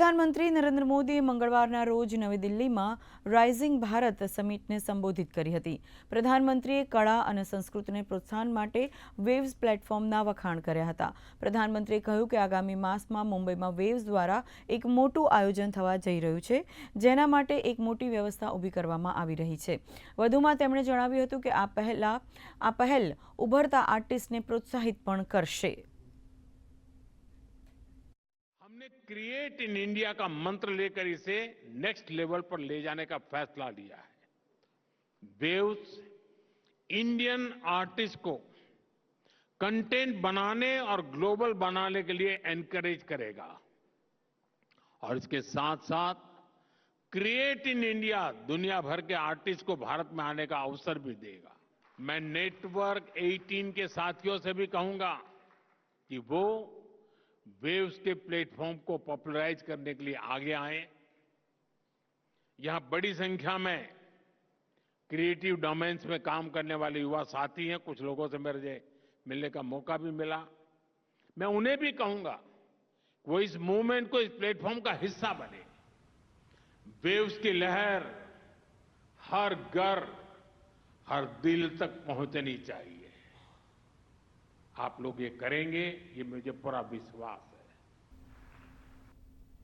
પ્રધાનમંત્રી નરેન્દ્ર મોદીએ મંગળવારના રોજ નવી દિલ્હીમાં રાઇઝિંગ ભારત સમિટને સંબોધિત કરી હતી. પ્રધાનમંત્રીએ કળા અને સંસ્કૃતિને પ્રોત્સાહન માટે વેવ્સ પ્લેટફોર્મના વખાણ કર્યા હતા. પ્રધાનમંત્રીએ કહ્યું કે આગામી માસમાં મુંબઈમાં વેવ્સ દ્વારા એક મોટું આયોજન થવા જઈ રહ્યું છે, જેના માટે એક મોટી વ્યવસ્થા ઊભી કરવામાં આવી રહી છે. વધુમાં તેમણે જણાવ્યું હતું કે આ પહેલા, આ પહેલ ઉભરતા આર્ટિસ્ટને પ્રોત્સાહિત પણ કરશે. हमने क्रिएट इन इंडिया का मंत्र लेकर इसे नेक्स्ट लेवल पर ले जाने का फैसला लिया है। वेव्स इंडियन आर्टिस्ट को कंटेंट बनाने और ग्लोबल बनाने के लिए एनकरेज करेगा। और इसके साथ साथ क्रिएट इन इंडिया दुनिया भर के आर्टिस्ट को भारत में आने का अवसर भी देगा। मैं नेटवर्क 18 के साथियों से भी कहूँगा कि वो वेव्स के प्लेटफॉर्म को पॉपुलराइज करने के लिए आगे आए। यहाँ बड़ी संख्या में क्रिएटिव डोमेन्स में काम करने वाले युवा साथी हैं। कुछ लोगों से मेरे मिलने का मौका भी मिला। मैं उन्हें भी कहूँगा, वो इस मूवमेंट को इस प्लेटफॉर्म का हिस्सा बने। वेव्स की लहर हर घर, हर दिल तक पहुंचनी चाहिए। आप लोग ये करेंगे ये मुझे पूरा विश्वास है।